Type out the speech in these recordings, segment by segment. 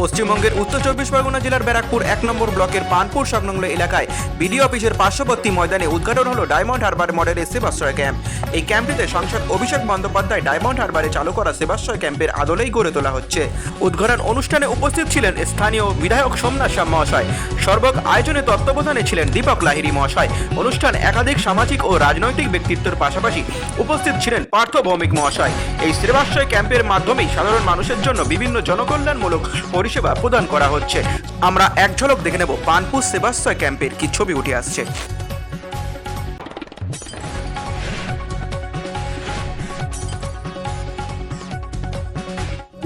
পশ্চিমবঙ্গের উত্তর চব্বিশ পরগনা জেলার ব্যারাকপুর এক নম্বর ব্লকের পানপুর সংলগ্ন এলাকায় বিডিও অফিসের পার্শ্ববর্তী ময়দানে উদ্ঘাটন হলো ডায়মন্ড হারবার মডেলের সেবাশ্রয় ক্যাম্প। এই ক্যাম্পটিতে সাংসদ অভিষেক বন্দ্যোপাধ্যায় ডায়মন্ড হারবারে চালু করা সেবাশ্রয় ক্যাম্পের আদলেই গড়ে তোলা হচ্ছে। উদ্ঘাটন অনুষ্ঠানে উপস্থিত ছিলেন স্থানীয় বিধায়ক সোমনাথ মহাশয়। সর্বক আয়োজনে তত্ত্বাবধানে ছিলেন দীপক লাহিড়ী মহাশয়। অনুষ্ঠান একাধিক সামাজিক ও রাজনৈতিক ব্যক্তিত্বের পাশাপাশি উপস্থিত ছিলেন পার্থ ভৌমিক মহাশয়। এই সেবাশ্রয় ক্যাম্পের মাধ্যমেই সাধারণ মানুষের জন্য বিভিন্ন জনকল্যাণমূলক পরিষেবা প্রদান করা হচ্ছে। আমরা এক ঝলক দেখে নেব পানপুর সেবাশ্রয় ক্যাম্পের কি ছবি উঠে আসছে।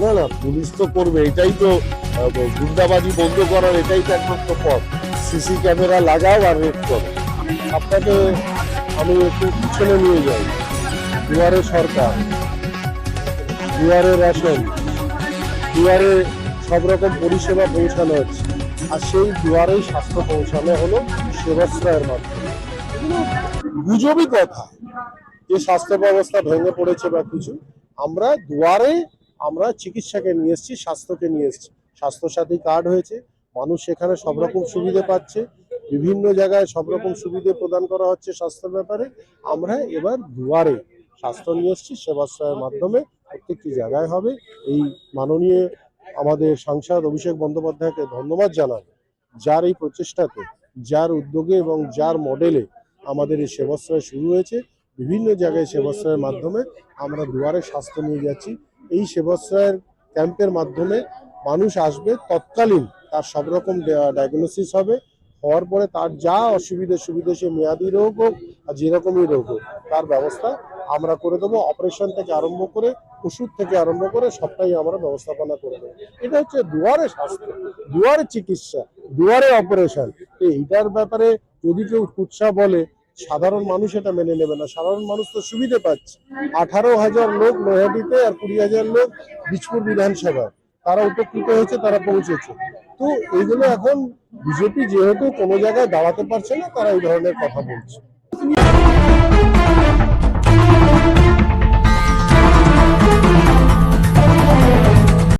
না না, পুলিশ তো করবে, এটাই তো গুন্ডাবাজি বন্ধ করার এটাই তো একমাত্র পথ। সিসি ক্যামেরা লাগাও আর রেড করো। আপনাকে আমি একটু পিছনে নিয়ে যাই। দুয়ারে সরকার, দুয়ারে রেশন, দুয়ারে সব রকম পরিষেবা পৌঁছানো হচ্ছে। আর সেই দুয়ারেই স্বাস্থ্য পৌঁছানো হলো সেবাশ্রয়ের মাধ্যমে। গুজবই কথা। যে স্বাস্থ্য ব্যবস্থা ভেঙে পড়েছে বা কিছু, আমরা দুয়ারে আমরা চিকিৎসাকে নিয়ে এসেছি, স্বাস্থ্যকে নিয়ে এসেছি। স্বাস্থ্যসাথী কার্ড হয়েছে, মানুষ সেখানে সব রকম সুবিধে পাচ্ছে, বিভিন্ন জায়গায় সব রকম সুবিধে প্রদান করা হচ্ছে স্বাস্থ্যের ব্যাপারে। আমরা এবার দুয়ারে স্বাস্থ্য নিয়ে এসেছি, সেবাশ্রয়ের মাধ্যমে প্রত্যেকটি জায়গায় হবে। এই মাননীয় আমাদের সাংসদ অভিষেক বন্দ্যোপাধ্যায়কে ধন্যবাদ জানাব যার এই প্রচেষ্টাতে, যার উদ্যোগে এবং যার মডেলে আমাদের এই সেবাশ্রয় শুরু হয়েছে। বিভিন্ন জায়গায় সেবাশ্রয়ের মাধ্যমে আমরা দুয়ারে স্বাস্থ্য নিয়ে যাচ্ছি। এই সেবাশ্রয়ের ক্যাম্পের মাধ্যমে মানুষ আসবে, তৎকালীন তার সব রকম ডায়াগনোসিস হবে। হওয়ার পরে তার যা অসুবিধে সুবিধে সে মেয়াদি রোগ হোক আর যেরকমই রোগ হোক, তার ব্যবস্থা আমরা করে দেবো অপারেশন থেকে আরম্ভ করে, ওষুধ থেকে আরম্ভ করে, সবটাই আমরা ব্যবস্থাপনা করে দেবো। এটা হচ্ছে দুয়ারে স্বাস্থ্য, দুয়ারে চিকিৎসা, দুয়ারে অপারেশন এইটার ব্যাপারে যদি কেউ কুৎসা বলে, সাধারণ মানুষ এটা মেনে নেবে না। সাধারণ মানুষ তো সুবিধে পাচ্ছে। আঠারো হাজার লোক নৈহাটিতে আর কুড়ি হাজার লোক বিজপুর বিধানসভায়। তারা উপকৃত হয়েছে, তারা পৌঁছেছে। তো এইগুলো এখন বিজেপি যেহেতু কোনো জায়গায় দাঁড়াতে পারছে না, তারা এই ধরনের কথা বলছে।